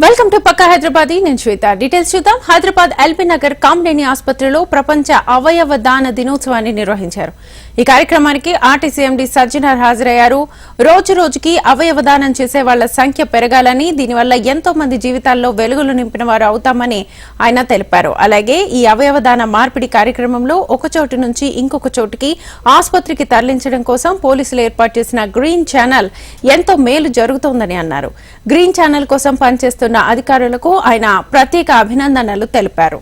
Welcome to పక్క హైదరాబాద్. నేను శ్వేత. Details చూద్దాం. హైదరాబాద్ ఎల్బీ నగర్ కామ్రేని ఆసుపత్రిలో ప్రపంచ అవయవ దాన దినోత్సవాన్ని నిర్వహించారు. ఈ కార్యక్రమానికి ఆర్టీసీ ఎండీ సజ్జనార్ హాజరయ్యారు. రోజు రోజుకి అవయవదానం చేసే వాళ్ళ సంఖ్య పెరగాలని దీనివల్ల ఎంతో మంది జీవితాల్లో వెలుగులు నింపిన వారు అవుతామని ఆయన తెలిపారు. అలాగే ఈ అవయవదాన మార్పిడి కార్యక్రమంలో ఒక చోటు నుంచి ఇంకొక చోటుకి ఆసుపత్రికి తరలించడం కోసం పోలీసులు ఏర్పాటు చేసిన గ్రీన్ ఛానల్ ఎంతో మేలు జరుగుతోందని అన్నారు. గ్రీన్ ఛానల్ కోసం పనిచేస్తున్న అధికారులకు ఆయన ప్రత్యేక అభినందనలు తెలిపారు.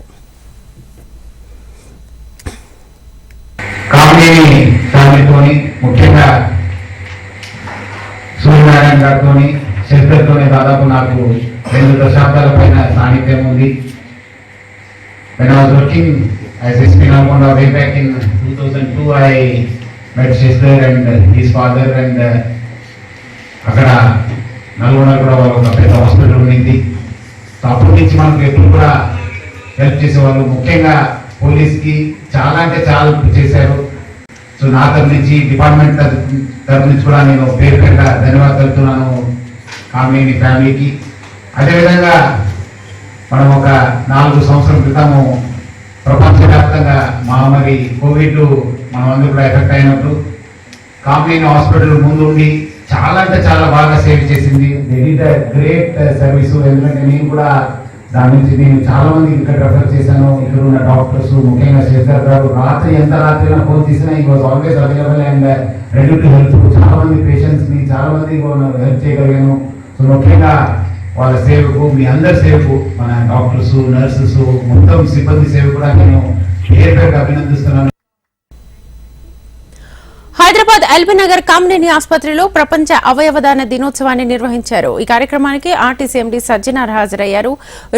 కామినేని ఫ్యామిలీతోని ముఖ్యంగా సూర్యనారాయణ గారితో సిస్టర్తోని దాదాపు నాకు రెండు దశాబ్దాల పైన సాన్నిధ్యం ఉంది. When I was working as SP Nalgonda way back in 2002, I met sister and his father and uh, అక్కడ నల్గొండ కూడా వాళ్ళ ఒక పెద్ద హాస్పిటల్ ఉండింది. అప్పటి నుంచి మనకు ఎప్పుడు కూడా హెల్ప్ చేసేవాళ్ళు. ముఖ్యంగా పోలీస్కి చాలా అంటే చాలా చేశారు. సో నా తరఫు నుంచి డిపార్ట్మెంట్ తరఫు నుంచి కూడా నేను పేరు పేరుగా ధన్యవాదాలు తెలుపుతున్నాను కామినేని ఫ్యామిలీకి. అదేవిధంగా మనం ఒక నాలుగు సంవత్సరం క్రితము ప్రపంచవ్యాప్తంగా మహమ్మారి కోవిడ్ మనం అందరూ కూడా ఎఫెక్ట్ అయినప్పుడు కామినేని హాస్పిటల్ ముందు ఉండి చాలా అంటే చాలా బాగా సేవ్ చేసింది. గ్రేట్ సర్వీసు ఎందుకంటే నేను కూడా దాని నుంచి నేను చాలా మంది ఇక్కడ రెఫర్ చేశాను. ఇక్కడ ఉన్న డాక్టర్స్ ముఖ్యంగా శేఖర్ గారు రాత్రి ఎంత రాత్రి అయినా ఫోన్ తీసినా he was always available and ready to help చాలా మంది పేషెంట్స్ని చాలా మంది హెల్ప్ చేయగలిగాను. సో ముఖ్యంగా వాళ్ళ సేవకు మీ అందరి సేవకు మన డాక్టర్స్ నర్సెస్ మొత్తం సిబ్బంది సేవ కూడా నేను పేరు అభినందిస్తున్నాను. హైదరాబాద్ ఎల్బీ నగర్ కామినేని ఆసుపత్రిలో ప్రపంచ అవయవదాన దినోత్సవాన్ని నిర్వహించారు. ఈ కార్యక్రమానికి ఆర్టీసీ ఎండీ సజ్జనార్ హాజరయ్యారు.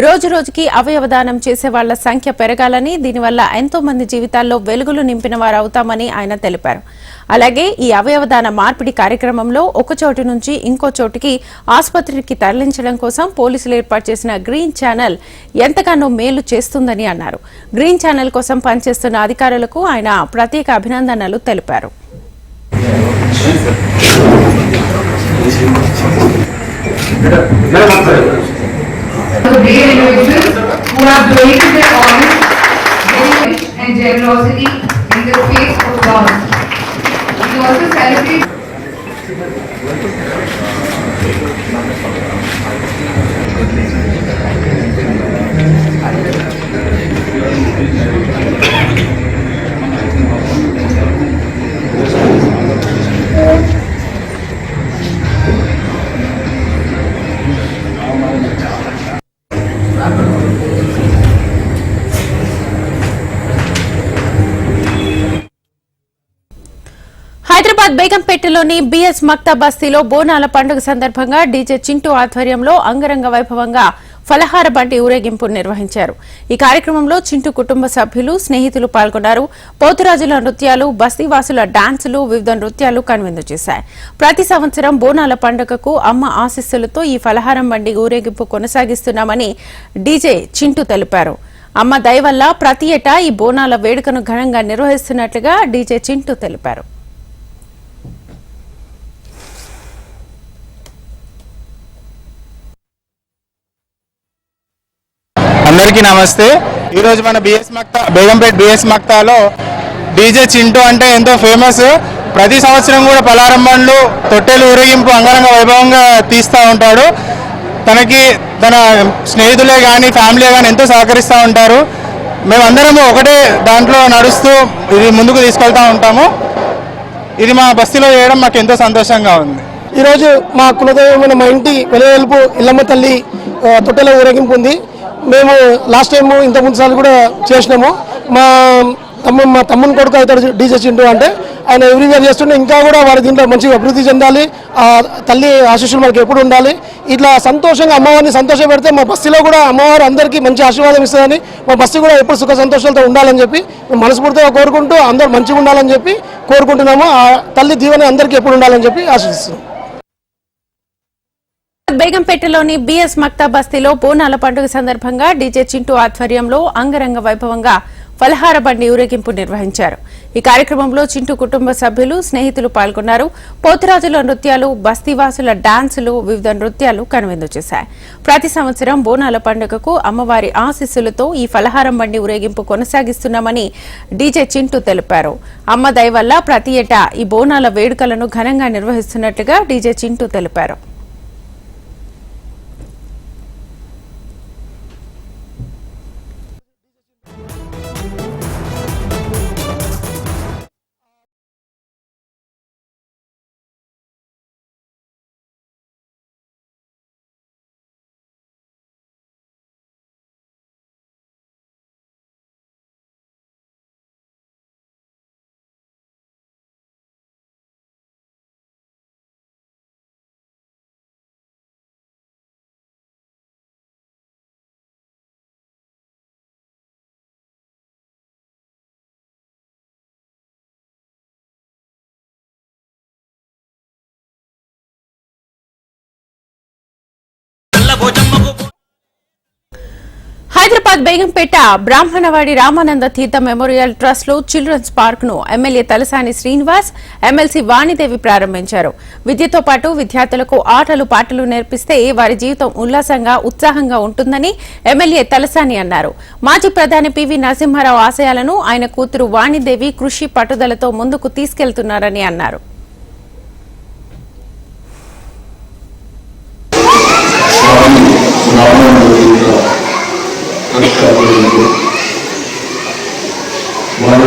రోజు రోజుకి అవయవదానం చేసే వాళ్ళ సంఖ్య పెరగాలని దీనివల్ల ఎంతో మంది జీవితాల్లో వెలుగులు నింపిన వారు అవుతామని ఆయన తెలిపారు. అలాగే ఈ అవయవదాన మార్పిడి కార్యక్రమంలో ఒక చోటు నుంచి ఇంకో చోటుకి ఆసుపత్రికి తరలించడం కోసం పోలీసులు ఏర్పాటు చేసిన గ్రీన్ ఛానల్ ఎంతగానో మేలు చేస్తుందని అన్నారు. గ్రీన్ ఛానల్ కోసం పనిచేస్తున్న అధికారులకు ఆయన ప్రత్యేక అభినందనలు తెలిపారు. Who have donated their organs very and generosity in the face of God. We also celebrate Hyderabad BS Maktha బస్తీలో బోనాల పండుగ సందర్భంగా డీజే చింటూ ఆధ్వర్యంలో అంగరంగ వైభవంగా ఫలహార బండి ఊరేగింపు నిర్వహించారు. ఈ కార్యక్రమంలో చింటూ కుటుంబ సభ్యులు స్నేహితులు పాల్గొన్నారు. పోతురాజుల నృత్యాలు బస్తీవాసుల డాన్సులు వివిధ నృత్యాలు కనువిందు చేశాయి. ప్రతి సంవత్సరం బోనాల పండుగకు అమ్మ ఆశీస్సులతో ఈ ఫలహారం బండి ఊరేగింపు కొనసాగిస్తున్నామని డీజే చింటూ తెలిపారు. అమ్మ దయ వల్ల ప్రతి ఏటా ఈ బోనాల వేడుకను ఘనంగా నిర్వహిస్తున్నట్లుగా డీజే చింటూ తెలిపారు అందరికీ నమస్తే. ఈరోజు మన బిఎస్ మక్తా బేగంపేట్ బిఎస్ మక్తాలో డీజే చింటూ అంటే ఎంతో ఫేమస్. ప్రతి సంవత్సరం కూడా పలారం బండ్లు తొట్టెలు ఊరేగింపు అంగరంగ వైభవంగా తీస్తూ ఉంటాడు. తనకి తన స్నేహితులే కానీ ఫ్యామిలీ కానీ ఎంతో సహకరిస్తూ ఉంటారు. మేమందరము ఒకటే దాంట్లో నడుస్తూ ఇది ముందుకు తీసుకెళ్తూ ఉంటాము. ఇది మా బస్తీలో చేయడం మాకు ఎంతో సంతోషంగా ఉంది. ఈరోజు మా కులదైవమైన మా ఇంటి వెలువెలుపు ఇల్లమ్మ తల్లి తొట్టెల ఊరేగింపు ఉంది. మేము లాస్ట్ టైం ఇంత ముందు సార్లు కూడా చేసినాము. మా తమ్ము మా తమ్ముని కొడుకు అవుతాడు డీజే చింటూ అంటే ఆయన ఎవ్రీ ఇయర్ చేస్తుంటే ఇంకా కూడా వారి దీంట్లో మంచిగా అభివృద్ధి చెందాలి. ఆ తల్లి ఆశీస్సులు మనకి ఎప్పుడు ఉండాలి. ఇట్లా సంతోషంగా అమ్మవారిని సంతోషం పెడితే మా బస్సులో కూడా అమ్మవారు అందరికీ మంచి ఆశీర్వాదం ఇస్తుందని మా బస్సు కూడా ఎప్పుడు సుఖ సంతోషాలతో ఉండాలని చెప్పి మనస్ఫూర్తిగా కోరుకుంటూ అందరూ మంచిగా ఉండాలని చెప్పి కోరుకుంటున్నాము. ఆ తల్లి దీవెన అందరికీ ఎప్పుడు ఉండాలని చెప్పి ఆశిస్తున్నాం. బేగంపేటలోని బిఎస్ మక్తా బస్తీలో బోనాల పండుగ సందర్భంగా డీజే చింటూ ఆధ్వర్యంలో అంగరంగ వైభవంగా ఫలహార బండి ఊరేగింపు నిర్వహించారు. ఈ కార్యక్రమంలో చింటూ కుటుంబ సభ్యులు స్నేహితులు పాల్గొన్నారు. పోతురాజుల నృత్యాలు బస్తీవాసుల డాన్సులు వివిధ నృత్యాలు కనువిందు చేశాయి. ప్రతి సంవత్సరం బోనాల పండుగకు అమ్మవారి ఆశీస్సులతో ఈ ఫలహారం బండి ఊరేగింపు కొనసాగిస్తున్నామని డీజే చింటూ తెలిపారు. అమ్మ దయ వల్ల ప్రతి ఏటా ఈ బోనాల వేడుకలను ఘనంగా నిర్వహిస్తున్నట్లుగా డీజే చింటూ తెలిపారు. హైదరాబాద్ బేగంపేట బ్రాహ్మణవాడి రామానంద తీర్థ మెమోరియల్ ట్రస్ట్లో చిల్డ్రన్స్ పార్క్ను ఎమ్మెల్యే తలసాని శ్రీనివాస్ ఎమ్మెల్సీ వాణిదేవి ప్రారంభించారు. విద్యతో పాటు విద్యార్థులకు ఆటలు పాటలు నేర్పిస్తే వారి జీవితం ఉల్లాసంగా ఉత్సాహంగా ఉంటుందని ఎమ్మెల్యే తలసాని అన్నారు. మాజీ ప్రధాని పివి నరసింహారావు ఆశయాలను ఆయన కూతురు వాణిదేవి కృషి పట్టుదలతో ముందుకు తీసుకెళ్తున్నారని అన్నారు వారి యొక్క ఆచారంగా ఒక భారతదేశ పౌరులుగా పివి నరసింహారావు గారు రామవరం గారిని గురువు రాజేంద్ర వారి యొక్క ఆచరణను ముందుకు తీసుకెళ్ళడానికి ఎంతో కృషి చేసినటువంటి మనందరికీ తెలుసు. వారు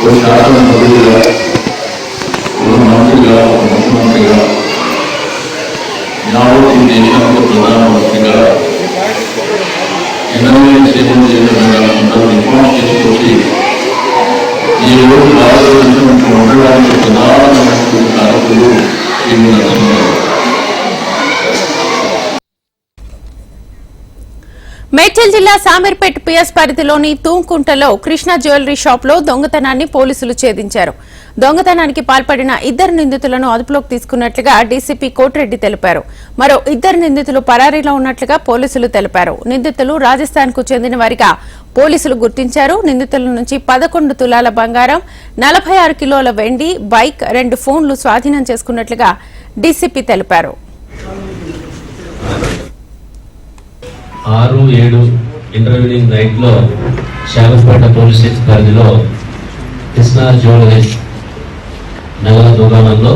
ಒಂದು ಶಾಸನ ಪದವಿಲ್ಲ ಒಂದು ಪ್ರಧಾನಮಂತ್ರಿಗಳ మేడ్చల్ జిల్లా సామీర్పేట్ పిఎస్ పరిధిలోని తూంకుంటలో కృష్ణ జ్యువెలరీ షాప్లో దొంగతనాన్ని పోలీసులు ఛేదించారు. దొంగతనానికి పాల్పడిన ఇద్దరు నిందితులను అదుపులోకి తీసుకున్నట్లుగా డీసీపీ కోటిరెడ్డి తెలిపారు. మరో ఇద్దరు నిందితులు పరారీలో ఉన్నట్లుగా పోలీసులు తెలిపారు. నిందితులు రాజస్థాన్కు చెందిన వారిగా పోలీసులు గుర్తించారు. నిందితుల నుంచి పదకొండు తులాల బంగారం నలభై ఆరు కిలోల వెండి బైక్ రెండు ఫోన్లు స్వాధీనం చేసుకున్నట్లుగా డీసీపీ తెలిపారు. ఆరు ఏడు ఇంటర్వ్యూనింగ్ నైట్లో శాగపేట పోలీస్ స్టేషన్ పరిధిలో కృష్ణా జ్యువెలరీస్ నగల దుకాణంలో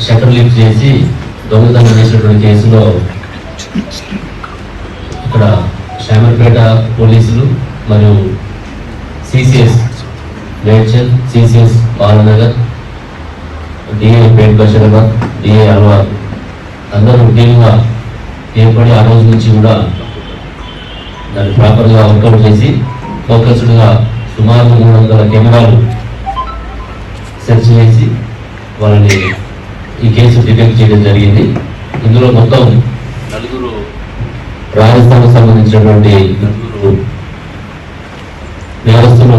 షటర్ లిఫ్ట్ చేసి దొంగతనం చేసినటువంటి కేసులో ఇక్కడ శామర్పేట పోలీసులు మరియు CCS Medchal CCS Balanagar DI Pet Basheerabad DI Alwal. అందరూ టీమ్గా ఏర్పడి ఆ రోజు నుంచి కూడా దాన్ని ప్రాపర్గా వర్కౌట్ చేసి ఫోకస్డ్గా సుమారు మూడు వందల కెమెరాలు సెర్చ్ చేసి వాళ్ళని ఈ కేసు డిటెక్ట్ చేయడం జరిగింది. ఇందులో మొత్తం నలుగురు రాజస్థాన్కు సంబంధించినటువంటి నలుగురు నేరస్తులు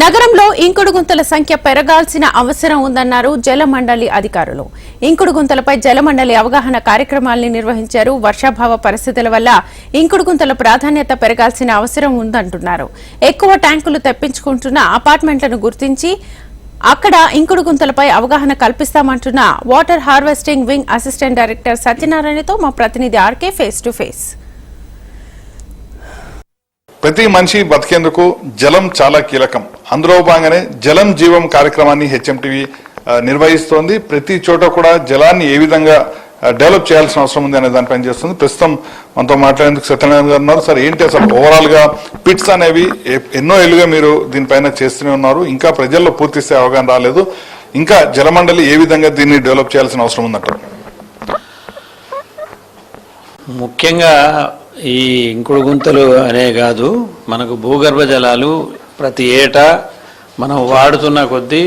నగరంలో ఇంకుడు గుంతల సంఖ్య పెరగాల్సిన అవసరం ఉందన్నారు జలమండలి అధికారులు. ఇంకుడు గుంతలపై జలమండలి అవగాహన కార్యక్రమాల్ని నిర్వహించారు. వర్షాభావ పరిస్థితుల వల్ల ఇంకుడు గుంతల ప్రాధాన్యత పెరగాల్సిన అవసరం ఉందంటున్నారు. ఎక్కువ ట్యాంకులు తెప్పించుకుంటున్న అపార్ట్మెంట్లను గుర్తించి అక్కడ ఇంకుడు గుంతలపై అవగాహన కల్పిస్తామంటున్న water harvesting wing assistant director సత్యనారాయణతో మా ప్రతినిధి ఆర్కే ఫేస్ టు ఫేస్. ప్రతి మనిషి బతికేందుకు జలం చాలా కీలకం. అందులో భాగంగానే జలం జీవం కార్యక్రమాన్ని హెచ్ఎంటీవీ నిర్వహిస్తోంది. ప్రతి చోట కూడా జలాన్ని ఏ విధంగా డెవలప్ చేయాల్సిన అవసరం ఉంది అనే దాని చేస్తుంది. ప్రస్తుతం మనతో మాట్లాడేందుకు సత్యనారాయణ గారు ఉన్నారు. సార్ ఏంటి అసలు ఓవరాల్గా పిట్స్ అనేవి ఎన్నో ఏళ్ళుగా మీరు దీనిపైన చేస్తూనే ఉన్నారు. ఇంకా ప్రజల్లో పూర్తి అవగాహన రాలేదు. ఇంకా జలమండలి ఏ విధంగా దీన్ని డెవలప్ చేయాల్సిన అవసరం ఉందంటారు? ముఖ్యంగా ఈ ఇంకుడు గుంతలు అనే కాదు మనకు భూగర్భ జలాలు ప్రతి ఏటా మనం వాడుతున్న కొద్దీ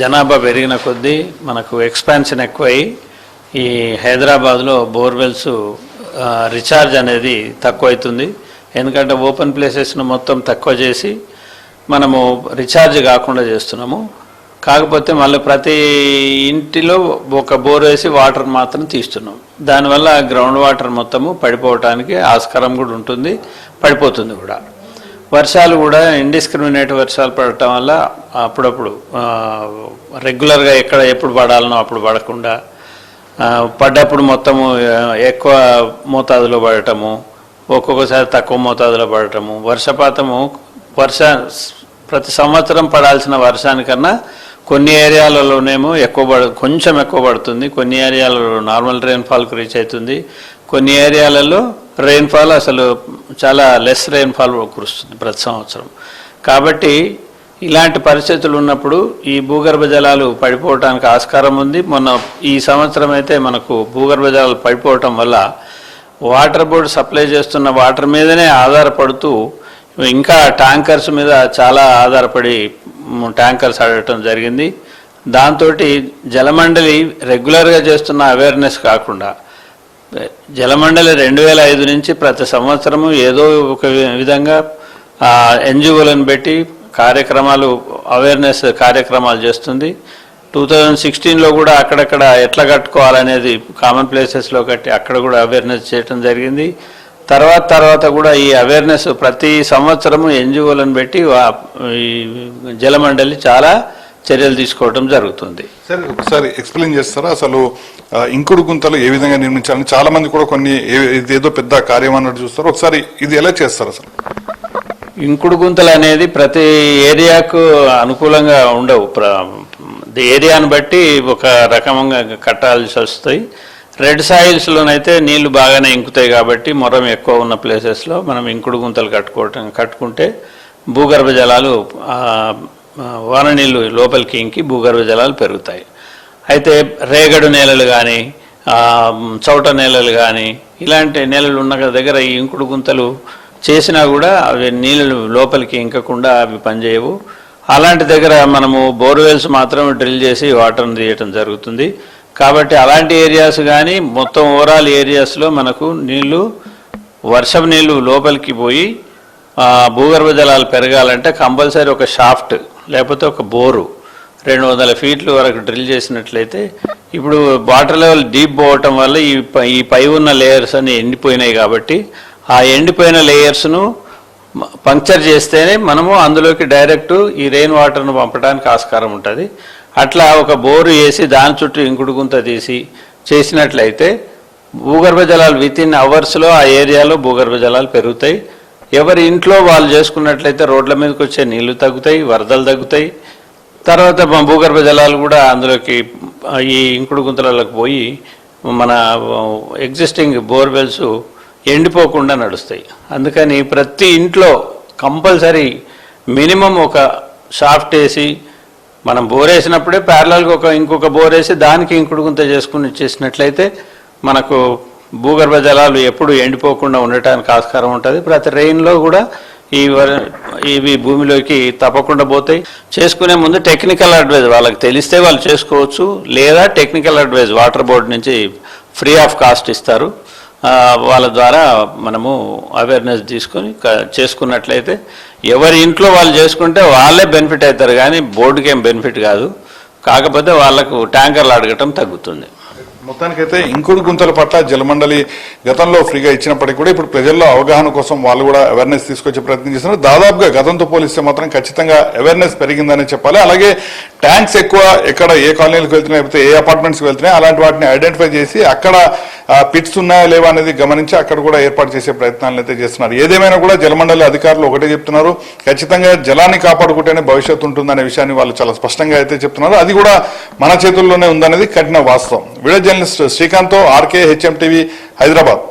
జనాభా పెరిగిన కొద్దీ మనకు ఎక్స్పాన్షన్ ఎక్కువై ఈ హైదరాబాద్లో బోర్వెల్స్ రీఛార్జ్ అనేది తక్కువ అవుతుంది ఎందుకంటే ఓపెన్ ప్లేసెస్ను మొత్తం తక్కువ చేసి మనము రీఛార్జ్ కాకుండా చేస్తున్నాము. కాకపోతే మళ్ళీ ప్రతి ఇంటిలో ఒక బోర్ వేసి వాటర్ మాత్రం తీస్తున్నాం. దానివల్ల గ్రౌండ్ వాటర్ మొత్తము పడిపోవటానికి ఆస్కారం కూడా ఉంటుంది పడిపోతుంది కూడా. వర్షాలు కూడా ఇండిస్క్రిమినేట్ వర్షాలు పడటం వల్ల అప్పుడప్పుడు రెగ్యులర్గా ఎక్కడ ఎప్పుడు పడాలనో అప్పుడు పడకుండా పడ్డప్పుడు మొత్తము ఎక్కువ మోతాదులో పడటము ఒక్కొక్కసారి తక్కువ మోతాదులో పడటము వర్షపాతము వర్ష ప్రతి సంవత్సరం పడాల్సిన వర్షానికన్నా కొన్ని ఏరియాలలోనేమో ఎక్కువ పడ కొంచెం ఎక్కువ పడుతుంది. కొన్ని ఏరియాలలో నార్మల్ రెయిన్ఫాల్కి రీచ్ అవుతుంది. కొన్ని ఏరియాలలో రెయిన్ఫాల్ అసలు చాలా లెస్ రెయిన్ఫాల్ కురుస్తుంది ప్రతి సంవత్సరం. కాబట్టి ఇలాంటి పరిస్థితులు ఉన్నప్పుడు ఈ భూగర్భ జలాలు పడిపోవటానికి ఆస్కారం ఉంది. మొన్న ఈ సంవత్సరం అయితే మనకు భూగర్భ జలాలు పడిపోవటం వల్ల వాటర్ బోర్డు సప్లై చేస్తున్న వాటర్ మీదనే ఆధారపడుతూ ఇంకా ట్యాంకర్స్ మీద చాలా ఆధారపడి ట్యాంకర్స్ ఆడటం జరిగింది. దాంతో జలమండలి రెగ్యులర్గా చేస్తున్న అవేర్నెస్ కాకుండా జలమండలి రెండు వేల ఐదు నుంచి ప్రతి సంవత్సరము ఏదో ఒక వి- విధంగా ఎన్జిఓలను పెట్టి కార్యక్రమాలు అవేర్నెస్ కార్యక్రమాలు చేస్తుంది. టూ థౌజండ్ సిక్స్టీన్లో కూడా అక్కడక్కడ ఎట్లా కట్టుకోవాలనేది కామన్ ప్లేసెస్లో కట్టి అక్కడ కూడా అవేర్నెస్ చేయడం జరిగింది. తర్వాత తర్వాత కూడా ఈ అవేర్నెస్ ప్రతి సంవత్సరము ఎన్జిఓలను పెట్టి ఈ జలమండలి చాలా చర్యలు తీసుకోవడం జరుగుతుంది. సరే ఒకసారి ఎక్స్ప్లెయిన్ చేస్తారా? అసలు ఇంకుడు గుంతలు ఏ విధంగా నిర్మించాలని చాలా మంది కూడా కొన్ని ఏదో పెద్ద కార్యం అన్నట్టు చూస్తారు. ఒకసారి ఇది ఎలా చేస్తారు అసలు? ఇంకుడు గుంతలు అనేది ప్రతి ఏరియాకు అనుకూలంగా ఉండవు. ఏరియాను బట్టి ఒక రకంగా కట్టాల్సి వస్తాయి. రెడ్ సాయిల్స్లోనైతే నీళ్ళు బాగానే ఇంకుతాయి కాబట్టి మొరం ఎక్కువ ఉన్న ప్లేసెస్లో మనం ఇంకుడు గుంతలు కట్టుకోవటం కట్టుకుంటే భూగర్భ జలాలు వాన నీళ్ళు లోపలికి ఇంకి భూగర్భ జలాలు పెరుగుతాయి. అయితే రేగడు నేలలు కానీ చౌట నేలలు కానీ ఇలాంటి నేలలు ఉన్న దగ్గర ఈ ఇంకుడు గుంతలు చేసినా కూడా అవి నీళ్ళు లోపలికి ఇంకకుండా అవి పనిచేయవు. అలాంటి దగ్గర మనము బోర్వెల్స్ మాత్రం డ్రిల్ చేసి వాటర్ని తీయటం జరుగుతుంది. కాబట్టి అలాంటి ఏరియాస్ కానీ మొత్తం ఓవరాల్ ఏరియాస్లో మనకు నీళ్ళు వర్షం నీళ్ళు లోపలికి పోయి భూగర్భ జలాలు పెరగాలంటే కంపల్సరీ ఒక షాఫ్ట్ లేకపోతే ఒక బోరు రెండు వందల ఫీట్ల వరకు డ్రిల్ చేసినట్లయితే ఇప్పుడు వాటర్ లెవెల్ డీప్ పోవటం వల్ల ఈ ఈ పై ఉన్న లేయర్స్ అన్ని ఎండిపోయినాయి కాబట్టి ఆ ఎండిపోయిన లేయర్స్ను పంక్చర్ చేస్తేనే మనము అందులోకి డైరెక్ట్ ఈ రెయిన్ వాటర్ను పంపడానికి ఆస్కారం ఉంటుంది. అట్లా ఒక బోరు వేసి దాని చుట్టూ ఇంకుడు గుంత తీసి చేసినట్లయితే భూగర్భ జలాలు విత్ ఇన్ అవర్స్లో ఆ ఏరియాలో భూగర్భ జలాలు పెరుగుతాయి. ఎవరి ఇంట్లో వాళ్ళు చేసుకున్నట్లయితే రోడ్ల మీదకి వచ్చే నీళ్ళు తగ్గుతాయి వరదలు తగ్గుతాయి. తర్వాత మా భూగర్భ జలాలు కూడా అందులోకి ఈ ఇంకుడు గుంతలలోకి పోయి మన ఎగ్జిస్టింగ్ బోర్వెల్స్ ఎండిపోకుండా నడుస్తాయి. అందుకని ప్రతి ఇంట్లో కంపల్సరీ మినిమం ఒక షాఫ్ట్ వేసి మనం బోరేసినప్పుడే ప్యారలల్గా ఒక ఇంకొక బోరేసి దానికి ఇంకుడుగుంత చేసుకుని చేసినట్లయితే మనకు భూగర్భ జలాలు ఎప్పుడు ఎండిపోకుండా ఉండటానికి ఆస్కారం ఉంటుంది. ప్రతి రెయిన్లో కూడా ఈ ఇవి భూమిలోకి తప్పకుండా పోతాయి. చేసుకునే ముందు టెక్నికల్ అడ్వైజ్ వాళ్ళకి తెలిస్తే వాళ్ళు చేసుకోవచ్చు. లేదా టెక్నికల్ అడ్వైజ్ వాటర్ బోర్డు నుంచి ఫ్రీ ఆఫ్ కాస్ట్ ఇస్తారు. వాళ్ళ ద్వారా మనము అవేర్నెస్ తీసుకొని చేసుకున్నట్లయితే ఎవరి ఇంట్లో వాళ్ళు చేసుకుంటే వాళ్ళే బెనిఫిట్ అవుతారు కానీ బోర్డుకి ఏం బెనిఫిట్ కాదు. కాకపోతే వాళ్ళకు ట్యాంకర్లు అడగటం తగ్గుతుంది. మొత్తానికైతే ఇంకుడు గుంతల పట్ల జలమండలి గతంలో ఫ్రీగా ఇచ్చినప్పటికీ కూడా ఇప్పుడు ప్రజల్లో అవగాహన కోసం వాళ్ళు కూడా అవేర్నెస్ తీసుకొచ్చే ప్రయత్నం చేస్తున్నారు. దాదాపుగా గతంతో పోలిస్తే మాత్రం ఖచ్చితంగా అవేర్నెస్ పెరిగిందని చెప్పాలి. అలాగే ట్యాంక్స్ ఎక్కువ ఎక్కడ ఏ కాలనీలకు వెళ్తున్నాయి లేకపోతే ఏ అపార్ట్మెంట్స్కి వెళ్తున్నాయి అలాంటి వాటిని ఐడెంటిఫై చేసి అక్కడ పిట్స్ ఉన్నాయా లేవా అనేది గమనించి అక్కడ కూడా ఏర్పాటు చేసే ప్రయత్నాలను అయితే చేస్తున్నారు. ఏదేమైనా కూడా జలమండలి అధికారులు ఒకటే చెప్తున్నారు. ఖచ్చితంగా జలాన్ని కాపాడుకుంటేనే భవిష్యత్తు ఉంటుందనే విషయాన్ని వాళ్ళు చాలా స్పష్టంగా అయితే చెప్తున్నారు. అది కూడా మన చేతుల్లోనే ఉందనేది కఠిన వాస్తవం. Video journalist Srikanth RK HM TV Hyderabad.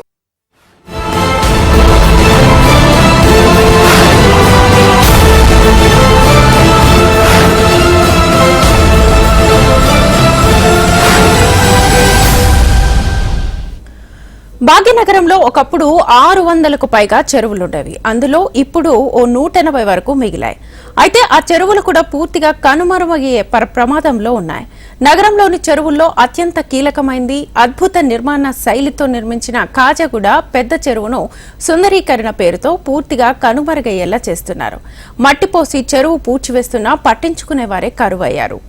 భాగ్యనగరంలో ఒకప్పుడు ఆరు వందలకు పైగా చెరువులుండేవి. అందులో ఇప్పుడు ఓ నూట ఎనభై వరకు మిగిలాయి. అయితే ఆ చెరువులు కూడా పూర్తిగా కనుమరుమయ్యే పర ప్రమాదంలో ఉన్నాయి. నగరంలోని చెరువుల్లో అత్యంత కీలకమైంది అద్భుత నిర్మాణ శైలితో నిర్మించిన కాజగూడ పెద్ద చెరువును సుందరీకరణ పేరుతో పూర్తిగా కనుమరుగయ్యేలా చేస్తున్నారు. మట్టిపోసి చెరువు పూడ్చివేస్తున్నా పట్టించుకునేవారే కరువయ్యారు.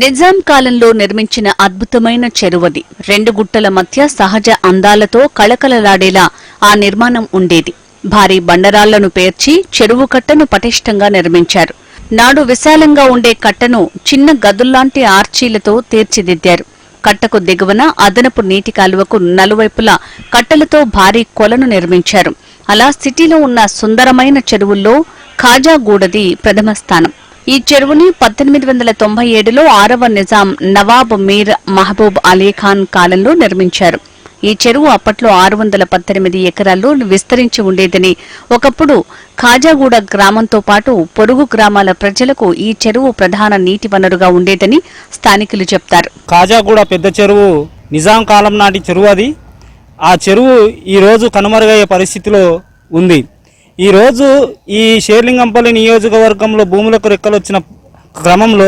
నిజాం కాలంలో నిర్మించిన అద్భుతమైన చెరువది. రెండు గుట్టల మధ్య సహజ అందాలతో కళకళలాడేలా ఆ నిర్మాణం ఉండేది. భారీ బండరాళ్ళను పేర్చి చెరువు కట్టను పటిష్టంగా నిర్మించారు. నాడు విశాలంగా ఉండే కట్టను చిన్న గదుల్లాంటి ఆర్చీలతో తీర్చిదిద్దారు. కట్టకు దిగువన అదనపు నీటి కాలువకు నలువైపులా కట్టలతో భారీ కొలను నిర్మించారు. అలా సిటీలో ఉన్న సుందరమైన చెరువుల్లో ఖాజాగూడది ప్రథమ స్థానం. ఈ చెరువుని పద్దెనిమిది వందల తొంభై ఏడులో ఆరవ నిజాం నవాబ్ మీర్ మహబూబ్ అలీ ఖాన్ కాలంలో నిర్మించారు. ఈ చెరువు అప్పట్లో ఆరు వందల పద్దెనిమిది ఎకరాల్లో విస్తరించి ఉండేదని ఒకప్పుడు ఖాజాగూడ గ్రామంతో పాటు పొరుగు గ్రామాల ప్రజలకు ఈ చెరువు ప్రధాన నీటి వనరుగా ఉండేదని స్థానికులు చెప్తారు. ఖాజాగూడ పెద్ద చెరువు నిజాం కాలం నాటి చెరువు అది. ఆ చెరువు ఈరోజు కనుమరుగయ్యే పరిస్థితిలో ఉంది. ఈరోజు ఈ షేర్లింగంపల్లి నియోజకవర్గంలో భూములకు రెక్కలు వచ్చిన క్రమంలో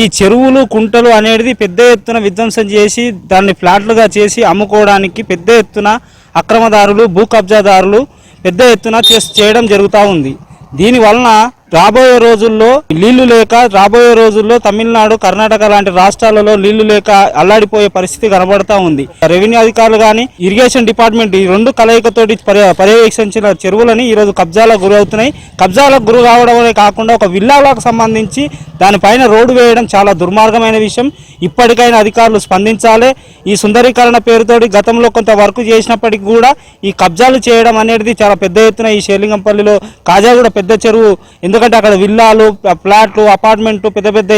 ఈ చెరువులు కుంటలు అనేది పెద్ద ఎత్తున విధ్వంసం చేసి దాన్ని ఫ్లాట్లుగా చేసి అమ్ముకోవడానికి పెద్ద ఎత్తున అక్రమదారులు భూ కబ్జాదారులు పెద్ద ఎత్తున చేయడం జరుగుతూ ఉంది. దీనివలన రాబోయే రోజుల్లో నీళ్ళు లేక రాబోయే రోజుల్లో తమిళనాడు కర్ణాటక లాంటి రాష్ట్రాలలో నీళ్ళు లేక అల్లాడిపోయే పరిస్థితి కనబడతా ఉంది. రెవెన్యూ అధికారులు కానీ ఇరిగేషన్ డిపార్ట్మెంట్ ఈ రెండు కలయికతోటి పర్య- పర్యవేక్షించిన చెరువులని ఈ రోజు కబ్జాలకు గురవుతున్నాయి. కబ్జాలకు గురి కావడమే కాకుండా ఒక విల్లాలకు సంబంధించి దానిపైన రోడ్డు వేయడం చాలా దుర్మార్గమైన విషయం. ఇప్పటికైనా అధికారులు స్పందించాలి. ఈ సుందరీకరణ పేరుతోటి గతంలో కొంత వర్క్ చేసినప్పటికీ కూడా ఈ కబ్జాలు చేయడం అనేది చాలా పెద్ద ఎత్తున ఈ శేలింగంపల్లిలో కాజాగూడ పెద్ద చెరువు. ఎందుకంటే అక్కడ విల్లాలు ఫ్లాట్లు ప్లాట్లు అపార్ట్మెంట్లు పెద్ద పెద్ద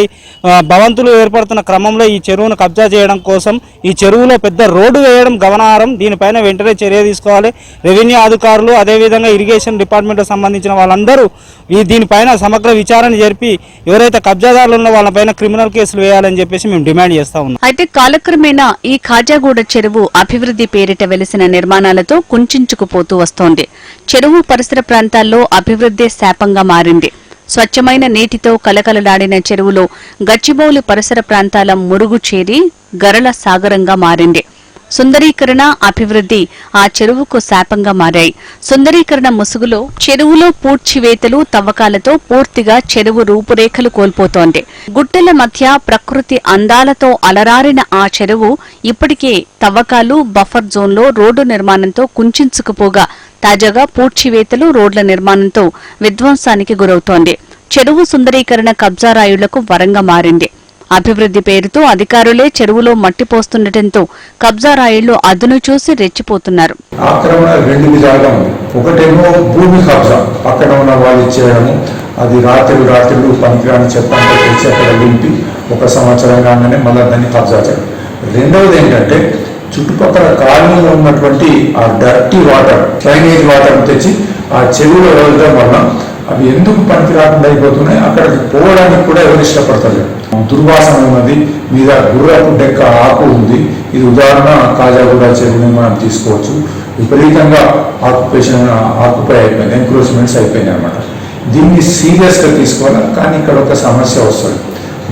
భవంతులు ఏర్పడుతున్న క్రమంలో ఈ చెరువును కబ్జా చేయడం కోసం ఈ చెరువులో పెద్ద రోడ్డు వేయడం గమనార్హం. దీనిపైన వెంటనే చర్య తీసుకోవాలి. రెవెన్యూ అధికారులు అదేవిధంగా ఇరిగేషన్ డిపార్ట్మెంట్కి సంబంధించిన వాళ్ళందరూ ఈ దీనిపైన సమగ్ర విచారణ జరిపి ఎవరైతే కబ్జాదారులు ఉన్న వాళ్ళపైన క్రిమినల్ కేసులు వేయాలని చెప్పేసి మేము డిమాండ్ చేస్తా ఉన్నాం. అయితే కాలక్రమేణా ఈ ఖాజాగూడ చెరువు అభివృద్ధి పేరిట వెలిసిన నిర్మాణాలతో కుంచుకుపోతూ వస్తోంది. చెరువు పరిసర ప్రాంతాల్లో అభివృద్ధి శాపంగా మారింది. స్వచ్ఛమైన నీటితో కలకలలాడిన చెరువులో గచ్చిబౌలి పరిసర ప్రాంతాల మురుగు చేరి గరల సాగరంగా మారింది. సుందరీకరణ అభివృద్ధి ఆ చెరువుకు శాపంగా మారాయి. సుందరీకరణ ముసుగులో చెరువులో పూడ్చివేతలు తవ్వకాలతో పూర్తిగా చెరువు రూపురేఖలు కోల్పోతోంది. గుట్టల మధ్య ప్రకృతి అందాలతో అలరారిన ఆ చెరువు ఇప్పటికే తవ్వకాలు బఫర్ జోన్లో రోడ్డు నిర్మాణంతో కుంచుకుపోగా తాజాగా పూడ్చివేతలు రోడ్ల నిర్మాణంతో విధ్వంసానికి గురవుతోంది. చెరువు సుందరీకరణ కబ్జారాయులకు వరంగా మారింది. అభివృద్ధి పేరుతో అధికారులే చెరువులో మట్టి పోస్తుండటంతో కబ్జా రాయిళ్ళు అదును చూసి రెచ్చిపోతున్నారు. రెండు ఒకటేమో భూమి కబ్జా. పక్కన ఉన్న వాళ్ళు ఇచ్చేయడము అది రాత్రులు రాత్రులు పనికిరాని చెప్పాలంటే తెచ్చి అక్కడ నింపి ఒక సంవత్సరం కాగానే మళ్ళీ దాన్ని కబ్జా చేయడం. రెండవది ఏంటంటే చుట్టుపక్కల కాలనీలో ఉన్నటువంటి ఆ డర్టీ వాటర్ డ్రైనేజ్ వాటర్ తెచ్చి ఆ చెరువులో వెళ్ళడం వల్ల అవి ఎందుకు పనికి రాకుండా అయిపోతున్నాయి? అక్కడికి పోవడానికి కూడా ఎవరు ఇష్టపడతలేరు దుర్వాసన ఉన్నది మీద గుర్రపు డెక్క ఆకు ఉంది. ఇది ఉదాహరణ కాజాగూడ చెరువుని మనం తీసుకోవచ్చు. విపరీతంగా ఆక్యుపేషన్ ఆక్యుపై అయిపోయింది ఎంక్రోచ్మెంట్స్ అయిపోయినాయి అనమాట దీన్ని సీరియస్గా తీసుకోవాలి? కానీ ఇక్కడ ఒక సమస్య వస్తుంది.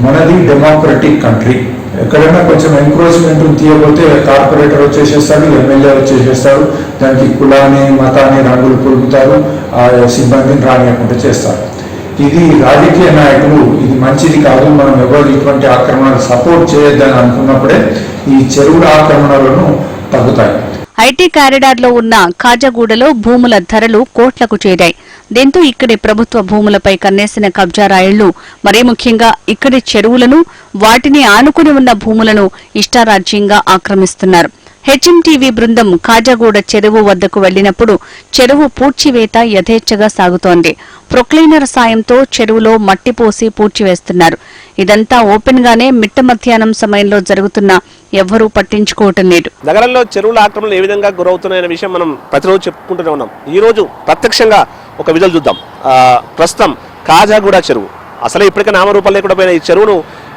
మనది డెమోక్రటిక్ కంట్రీ ఎక్కడైనా కొంచెం ఎంక్రోచ్మెంట్ తీయకపోతే కార్పొరేటర్ వచ్చేసేస్తాడు ఎమ్మెల్యే వచ్చేసేస్తారు దానికి కులాన్ని మతాన్ని రంగులు పొరుగుతారు ఆ సిబ్బందిని రానియకుండా చేస్తారు. ఇది రాజకీయ నాయకులు ఇది మంచిది కాదు. మనం ఎవరు ఇటువంటి ఆక్రమణలు సపోర్ట్ చేయొద్దని అనుకున్నప్పుడే ఈ చెరువుల ఆక్రమణలను తగ్గుతాయి. ఐటీ కారిడార్లో ఉన్న కాజాగూడలో భూముల ధరలు కోట్లకు చేరాయి. దీంతో ఇక్కడి ప్రభుత్వ భూములపై కన్నేసిన కబ్జా కబ్జారాయుళ్ళు మరీ ముఖ్యంగా ఇక్కడి చెరువులను వాటిని ఆనుకుని ఉన్న భూములను ఇష్టారాజ్యంగా ఆక్రమిస్తున్నారు. హెచ్ఎంటీవీ బృందం కాజాగూడ చెరువు వద్దకు వెళ్ళినప్పుడు చెరువు పూడ్చివేత యథేచ్ఛగా సాగుతోంది. ప్రొక్లైనర్ సాయంతో చెరువులో మట్టి పోసి పూడ్చివేస్తున్నారు. ఇదంతా ఓపెన్ గానే మిట్ట మధ్యాహ్నం సమయంలో జరుగుతున్న ఎవ్వరూ పట్టించుకోవటం లేదు. నగరంలో చెరువుల ఆక్రమణలు ఏ విధంగా గురవుతున్నాయనే విషయం మనం ప్రతిరోజు చెప్పుకుంటూనే ఉన్నాం. ఈ రోజు ప్రత్యక్షంగా ఒక విధులు చూద్దాం. ప్రస్తుతం కాజాగూడ చెరువు. అసలే ఇప్పటికే నామరూపాలు లేకుండా పోయిన ఈ చెరువును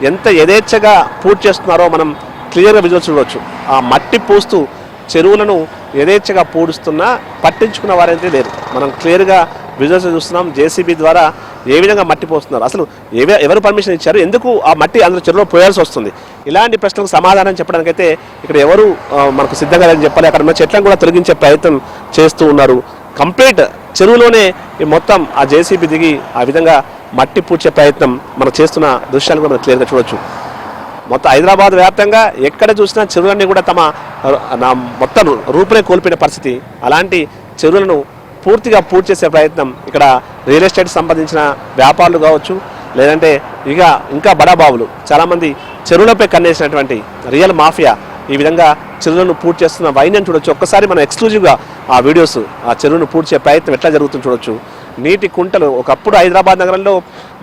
ఎంత యథేచ్ఛగా పూర్తి చేస్తున్నారో మనం క్లియర్గా విజువల్ చూడవచ్చు. ఆ మట్టి పూస్తూ చెరువులను యథేచ్ఛగా పూడుస్తున్నా పట్టించుకున్న వారైతే లేరు. మనం క్లియర్గా విజువల్స్ చూస్తున్నాం. జేసీబీ ద్వారా ఏ విధంగా మట్టి పోస్తున్నారు? అసలు ఏవే- ఎవరు పర్మిషన్ ఇచ్చారు? ఎందుకు ఆ మట్టి అందులో చెరువులో పోయాల్సి వస్తుంది? ఇలాంటి ప్రశ్నలకు సమాధానం చెప్పడానికైతే ఇక్కడ ఎవరు మనకు సిద్ధంగా లేదని చెప్పాలి. అక్కడ ఉన్న చెట్లను కూడా తొలగించే ప్రయత్నం చేస్తూ ఉన్నారు. కంప్లీట్ చెరువులోనే ఈ మొత్తం ఆ జేసీబీ దిగి ఆ విధంగా మట్టి పూడ్చే ప్రయత్నం మనం చేస్తున్న దృశ్యాలు కూడా మనం క్లియర్గా చూడొచ్చు. మొత్తం హైదరాబాద్ వ్యాప్తంగా ఎక్కడ చూసినా చెరువులన్నీ కూడా తమ నా మొత్తం రూపునే కోల్పోయిన పరిస్థితి. అలాంటి చెరువులను పూర్తిగా పూర్తి చేసే ప్రయత్నం ఇక్కడ రియల్ ఎస్టేట్ సంబంధించిన వ్యాపారులు కావచ్చు లేదంటే ఇక ఇంకా బడాబాబులు. చాలామంది చెరువులపై కన్నేసినటువంటి రియల్ మాఫియా ఈ విధంగా చెరువులను పూర్తి చేస్తున్న వైన్యం చూడొచ్చు. ఒక్కసారి మనం ఎక్స్క్లూజివ్గా ఆ వీడియోస్ ఆ చెరువును పూర్తి చేసే ప్రయత్నం ఎట్లా జరుగుతుంది చూడొచ్చు. నీటి కుంటలు ఒకప్పుడు హైదరాబాద్ నగరంలో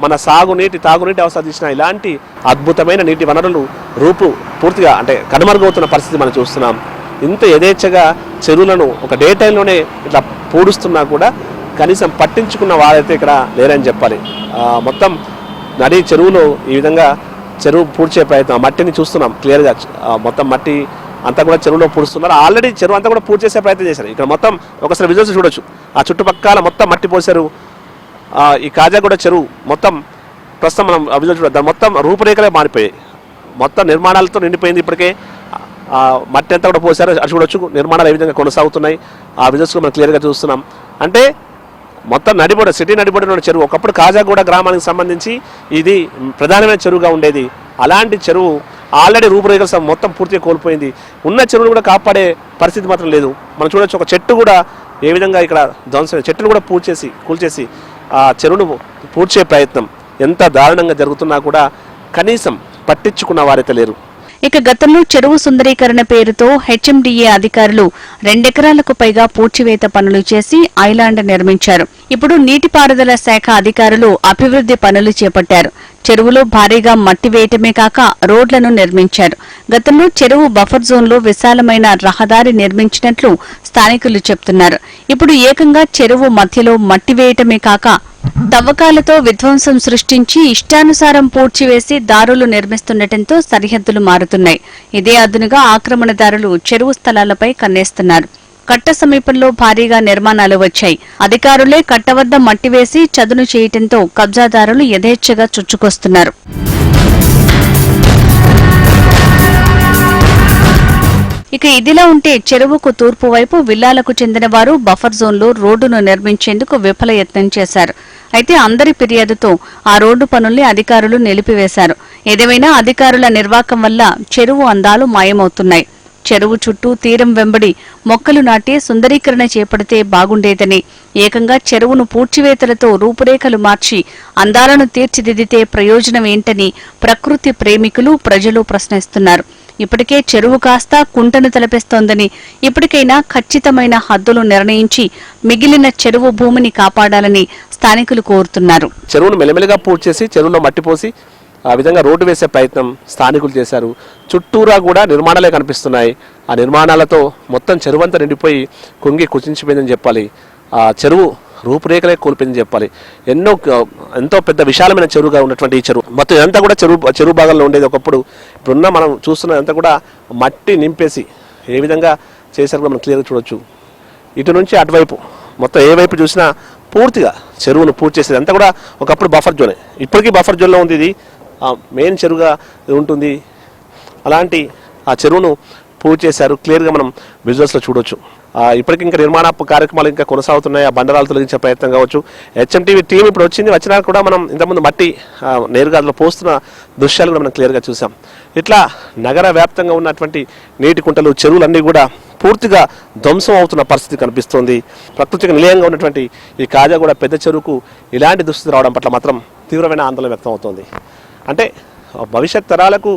మన సాగునీటి తాగునీటి అవసరం తీసిన ఇలాంటి అద్భుతమైన నీటి వనరులు రూపు పూర్తిగా అంటే కనుమరుగవుతున్న పరిస్థితి మనం చూస్తున్నాం. ఇంత యథేచ్ఛగా చెరువులను ఒక డే టైంలోనే ఇట్లా పూడుస్తున్నా కూడా కనీసం పట్టించుకున్న వారైతే ఇక్కడ లేరని చెప్పాలి. మొత్తం నడి చెరువులో ఈ విధంగా చెరువు పూడ్చే ప్రయత్నం ఆ మట్టిని చూస్తున్నాం క్లియర్గా. మొత్తం మట్టి అంతా కూడా చెరువులో పూడుస్తున్నారు. ఆల్రెడీ చెరువు అంతా కూడా పూడ్చేసే చేసే ప్రయత్నం చేశారు. ఇక్కడ మొత్తం ఒకసారి విజువల్స్ చూడొచ్చు. ఆ చుట్టుపక్కల మొత్తం మట్టి పోసారు ఈ కాజాగూడ చెరువు మొత్తం ప్రస్తుతం మనం ఆ విజువల్ దాని మొత్తం రూపురేఖలే మారిపోయాయి. మొత్తం నిర్మాణాలతో నిండిపోయింది ఇప్పటికే. మట్టి అంతా కూడా పోసారు. అది చూడొచ్చు. నిర్మాణాలు ఏ విధంగా కొనసాగుతున్నాయి. ఆ విజువల్స్ మనం క్లియర్గా చూస్తున్నాం. అంటే మొత్తం నడిబొడ సిటీ నడిబొడిన ఉన్న చెరువు. ఒకప్పుడు కాజాగూడ గ్రామానికి సంబంధించి ఇది ప్రధానమైన చెరువుగా ఉండేది. అలాంటి చెరువు ఆల్రెడీ రూపురేఖలు మొత్తం పూర్తిగా కోల్పోయింది. ఉన్న చెరువును కూడా కాపాడే పరిస్థితి మాత్రం లేదు. మనం చూడొచ్చు ఒక చెట్టు కూడా ఏ విధంగా ఇక్కడ ధ్వంసం చెట్టును కూడా పూడ్చేసి కూల్చేసి ఆ చెరువును పూడ్చే ప్రయత్నం ఎంత దారుణంగా జరుగుతున్నా కూడా కనీసం పట్టించుకున్న వారైతే లేరు. ఇక గతంలో చెరువు సుందరీకరణ పేరుతో హెచ్ఎండిఏ అధికారులు రెండెకరాలకు పైగా పూడ్చివేత పనులు చేసి ఐలాండ్ నిర్మించారు. ఇప్పుడు నీటిపారుదల శాఖ అధికారులు అభివృద్ధి పనులు చేపట్టారు. చెరువులో భారీగా మట్టి వేయటమే కాక రోడ్లను నిర్మించారు. గతంలో చెరువు బఫర్ జోన్లో విశాలమైన రహదారి నిర్మించినట్లు స్థానికులు చెప్తున్నారు. ఇప్పుడు ఏకంగా చెరువు మధ్యలో మట్టి వేయటమే కాక తవ్వకాలతో విధ్వంసం సృష్టించి ఇష్టానుసారం పూడ్చివేసి దారులు నిర్మిస్తుండటంతో సరిహద్దులు మారుతున్నాయి. ఇదే అదునుగా ఆక్రమణదారులు చెరువు స్థలాలపై కన్నేస్తున్నారు. కట్ట సమీపంలో భారీగా నిర్మాణాలు వచ్చాయి. అధికారులే కట్ట వద్ద మట్టి వేసి చదును చేయటంతో కబ్జాదారులు యథేచ్ఛగా చుచ్చుకొస్తున్నారు. ఇక ఇదిలా ఉంటే చెరువుకు తూర్పు వైపు విల్లాలకు చెందిన వారు బఫర్ జోన్లో రోడ్డును నిర్మించేందుకు విఫల యత్నం చేశారు. అయితే అందరి ఫిర్యాదుతో ఆ రోడ్డు పనుల్ని అధికారులు నిలిపివేశారు. ఏదేమైనా అధికారుల నిర్వాకం వల్ల చెరువు అందాలు మాయమవుతున్నాయి. చెరువు చుట్టూ తీరం వెంబడి మొక్కలు నాటి సుందరీకరణ చేపడితే బాగుండేదని. ఏకంగా చెరువును పూడ్చివేతలతో రూపురేఖలు మార్చి అందాలను తీర్చిదిద్దితే ప్రయోజనం ఏంటని ప్రకృతి ప్రేమికులు ప్రజలు ప్రశ్నిస్తున్నారు. ఇప్పటికే చెరువు కాస్త కుంటను తలపిస్తోందని ఇప్పటికైనా ఖచ్చితమైన హద్దులు నిర్ణయించి మిగిలిన చెరువు భూమిని కాపాడాలని స్థానికులు కోరుతున్నారు. చెరువును మెల్లమెల్లగా పూడ్చేసి చెరువులో మట్టి పోసి ఆ విధంగా రోడ్డు వేసే ప్రయత్నం స్థానికులు చేశారు. చుట్టూరా కూడా నిర్మాణాలే కనిపిస్తున్నాయి. ఆ నిర్మాణాలతో మొత్తం చెరువంతా నిండిపోయి కుంగి కుచించిపోయిందని చెప్పాలి. ఆ చెరువు రూపురేఖలే కోల్పోయిందని చెప్పాలి. ఎన్నో ఎంతో పెద్ద విశాలమైన చెరువుగా ఉన్నటువంటి ఈ చెరువు. మొత్తం ఇదంతా కూడా చెరువు చెరువు భాగంలో ఉండేది ఒకప్పుడు. ఇప్పుడున్న మనం చూస్తున్నదంతా కూడా మట్టి నింపేసి ఏ విధంగా చేశారు కూడా మనం క్లియర్గా చూడొచ్చు. ఇటు నుంచి అటువైపు మొత్తం ఏ వైపు చూసినా పూర్తిగా చెరువును పూర్తి చేసేది. అంతా కూడా ఒకప్పుడు బఫర్ జోనే. ఇప్పటికీ బఫర్ జోన్లో ఉంది ఇది. మెయిన్ చెరువుగా ఉంటుంది. అలాంటి ఆ చెరువును పూర్తి చేశారు. క్లియర్గా మనం విజువల్స్లో చూడొచ్చు. ఇప్పటికి ఇంకా నిర్మాణ కార్యక్రమాలు ఇంకా కొనసాగుతున్నాయి. ఆ బండరాలు తొలగించే ప్రయత్నం కావచ్చు. హెచ్ఎంటీవీ టీం ఇప్పుడు వచ్చింది. వచ్చినా కూడా మనం ఇంతకుముందు మట్టి నేరుగా అందులో పోస్తున్న దృశ్యాలు కూడా మనం క్లియర్గా చూసాం. ఇట్లా నగర వ్యాప్తంగా ఉన్నటువంటి నీటి కుంటలు చెరువులన్నీ కూడా పూర్తిగా ధ్వంసం అవుతున్న పరిస్థితి కనిపిస్తోంది. ప్రకృతికి నిలయంగా ఉన్నటువంటి ఈ కాజాగూడ పెద్ద చెరువుకు ఇలాంటి దుస్థితి రావడం పట్ల మాత్రం తీవ్రమైన ఆందోళన వ్యక్తం అవుతోంది. అంటే భవిష్యత్ తరాలకు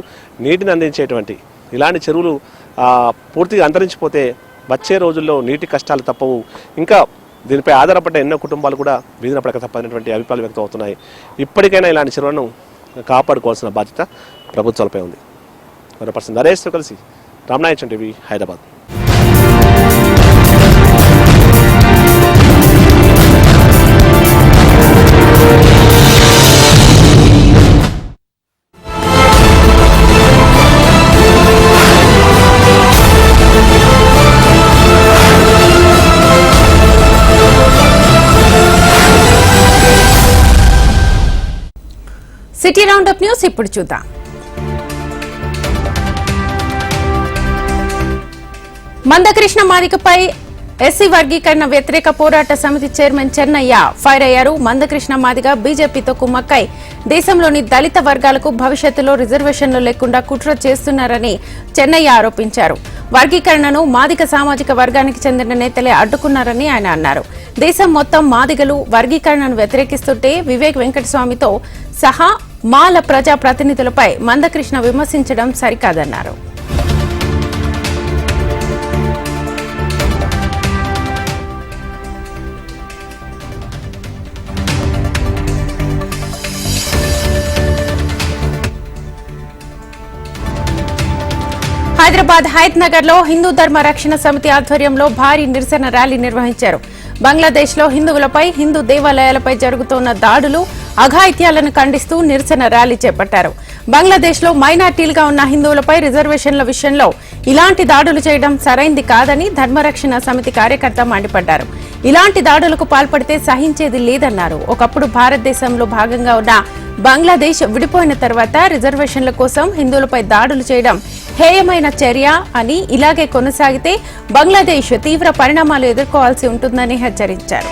నీటిని అందించేటువంటి ఇలాంటి చెరువులు పూర్తిగా అంతరించిపోతే వచ్చే రోజుల్లో నీటి కష్టాలు తప్పవు. ఇంకా దీనిపై ఆధారపడ్డ ఎన్నో కుటుంబాలు కూడా వీధిన పడక తప్పనటువంటి అభిప్రాయాలు వ్యక్తం అవుతున్నాయి. ఇప్పటికైనా ఇలాంటి చెరువులను కాపాడుకోవాల్సిన బాధ్యత ప్రభుత్వాలపై ఉంది. మరో పర్సన్ నరేష్తో కలిసి రామనాయచన్ TV Hyderabad. City roundup news ఇప్పుడు చూద్దాం. మందకృష్ణ మాదికపై ఎస్సీ వర్గీకరణ వ్యతిరేక పోరాట సమితి చైర్మన్ చెన్నయ్య ఫైర్ అయ్యారు. మందకృష్ణ మాదిగ బీజేపీతో కుమ్మక్కై దేశంలోని దళిత వర్గాలకు భవిష్యత్తులో రిజర్వేషన్లు లేకుండా కుట్ర చేస్తున్నారని చెన్నయ్య ఆరోపించారు. వర్గీకరణను మాదిక సామాజిక వర్గానికి చెందిన నేతలే అడ్డుకున్నారని ఆయన అన్నారు. దేశం మొత్తం మాదిగలు వర్గీకరణను వ్యతిరేకిస్తుంటే వివేక్ వెంకటస్వామితో సహా మాల ప్రజా ప్రతినిధులపై మందకృష్ణ విమర్శించడం సరికాదన్నారు. హైదరాబాద్ హైత్ నగర్లో హిందూ ధర్మ రక్షణ సమితి ఆధ్వర్యంలో భారీ నిరసన ర్యాలీ నిర్వహించారు. బంగ్లాదేశ్లో హిందువులపై హిందూ దేవాలయాలపై జరుగుతున్న దాడులు అఘాయిత్యాలను ఖండిస్తూ నిరసన ర్యాలీ చేపట్టారు. బంగ్లాదేశ్లో మైనార్టీలుగా ఉన్న హిందువులపై రిజర్వేషన్ల విషయంలో ఇలాంటి దాడులు చేయడం సరైంది కాదని ధర్మరక్షణ సమితి కార్యకర్త మండిపడ్డారు. ఇలాంటి దాడులకు పాల్పడితే సహించేది లేదన్నారు. ఒకప్పుడు భారతదేశంలో భాగంగా ఉన్న బంగ్లాదేశ్ విడిపోయిన తర్వాత రిజర్వేషన్ల కోసం హిందువులపై దాడులు చేయడం హేయమైన చర్య అని ఇలాగే కొనసాగితే బంగ్లాదేశ్ తీవ్ర పరిణామాలు ఎదుర్కోవాల్సి ఉంటుందని హెచ్చరించారు.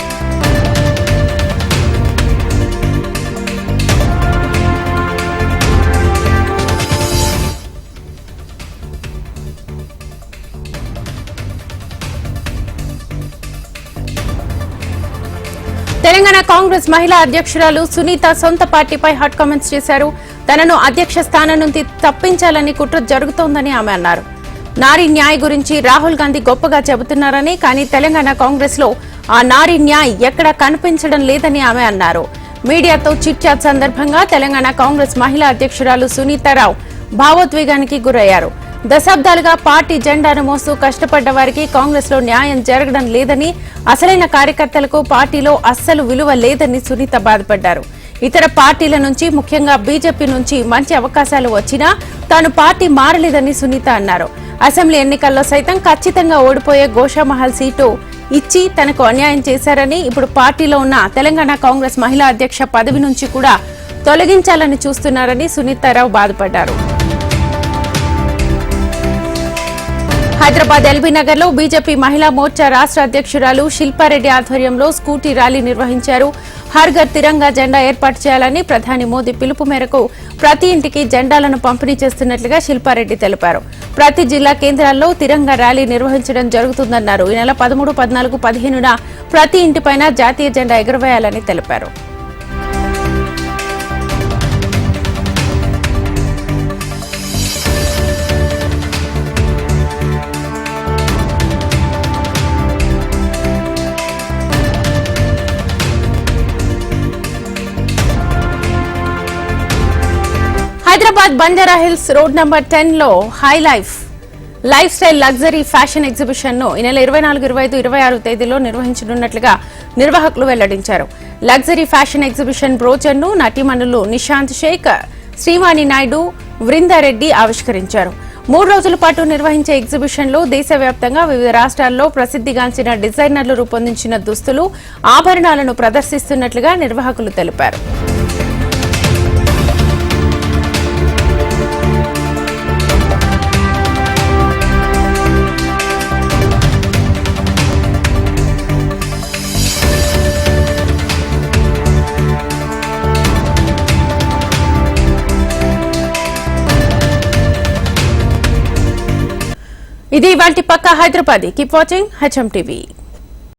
తెలంగాణ కాంగ్రెస్ మహిళా అధ్యక్షురాలు సునీత సొంత పార్టీపై హాట్ కామెంట్స్ చేశారు. తనను అధ్యక్ష స్థానం నుంచి తప్పించాలని కుట్ర జరుగుతోందని ఆమె అన్నారు. నారీ న్యాయ్ గురించి రాహుల్ గాంధీ గొప్పగా చెబుతున్నారని కానీ తెలంగాణ కాంగ్రెస్లో ఆ నారీ న్యాయ్ ఎక్కడా కనిపించడం లేదని ఆమె అన్నారు. మీడియాతో చిట్ చాట్ సందర్భంగా తెలంగాణ కాంగ్రెస్ మహిళా అధ్యక్షురాలు సునీతారావు భావోద్వేగానికి గురయ్యారు. దశాబ్దాలుగా పార్టీ జెండాను మోస్తూ కష్టపడ్డ వారికి కాంగ్రెస్లో న్యాయం జరగడం లేదని అసలైన కార్యకర్తలకు పార్టీలో అస్సలు విలువ లేదని సునీత బాధపడ్డారు. ఇతర పార్టీల నుంచి ముఖ్యంగా బీజేపీ నుంచి మంచి అవకాశాలు వచ్చినా తాను పార్టీ మారలేదని సునీత అన్నారు. అసెంబ్లీ ఎన్నికల్లో సైతం ఖచ్చితంగా ఓడిపోయే గోషామహల్ సీటు ఇచ్చి తనకు అన్యాయం చేశారని ఇప్పుడు పార్టీలో ఉన్న తెలంగాణ కాంగ్రెస్ మహిళా అధ్యక్ష పదవి నుంచి కూడా తొలగించాలని చూస్తున్నారని సునీతారావు బాధపడ్డారు. హైదరాబాద్ ఎల్బీ నగర్లో బీజేపీ మహిళా మోర్చా రాష్ట్ర అధ్యక్షురాలు శిల్పారెడ్డి ఆధ్వర్యంలో స్కూటీ ర్యాలీ నిర్వహించారు. హర్ఘర్ తిరంగా జెండా ఏర్పాటు చేయాలని ప్రధాని మోదీ పిలుపు మేరకు ప్రతి ఇంటికి జెండాలను పంపిణీ చేస్తున్నట్లుగా శిల్పారెడ్డి తెలిపారు. ప్రతి జిల్లా కేంద్రాల్లో తిరంగా ర్యాలీ నిర్వహించడం జరుగుతుందన్నారు. ఈ నెల పదమూడు పద్నాలుగు పదిహేనున ప్రతి ఇంటిపైన జాతీయ జెండా ఎగురవేయాలని తెలిపారు. Hyderabad Banjara hills road number టెన్లో high life lifestyle luxury fashion ఎగ్జిబిషన్ను ఈ నెల ఇరవై నాలుగు ఇరవై ఐదు ఇరవై ఆరు తేదీలో నిర్వహించనున్నట్లుగా నిర్వాహకులు వెల్లడించారు. లగ్జరీ ఫ్యాషన్ ఎగ్జిబిషన్ బ్రోచర్ను నటీమణులు నిశాంత్ షేక్ శ్రీవాణి నాయుడు వృందారెడ్డి ఆవిష్కరించారు. మూడు రోజుల పాటు నిర్వహించే ఎగ్జిబిషన్లో దేశవ్యాప్తంగా వివిధ రాష్ట్రాల్లో ప్రసిద్ధిగాంచిన డిజైనర్లు రూపొందించిన దుస్తులు ఆభరణాలను ప్రదర్శిస్తున్నట్లుగా నిర్వాహకులు తెలిపారు. ఇది ఇవాల్టి పక్క Hyderabad. Keep watching HM TV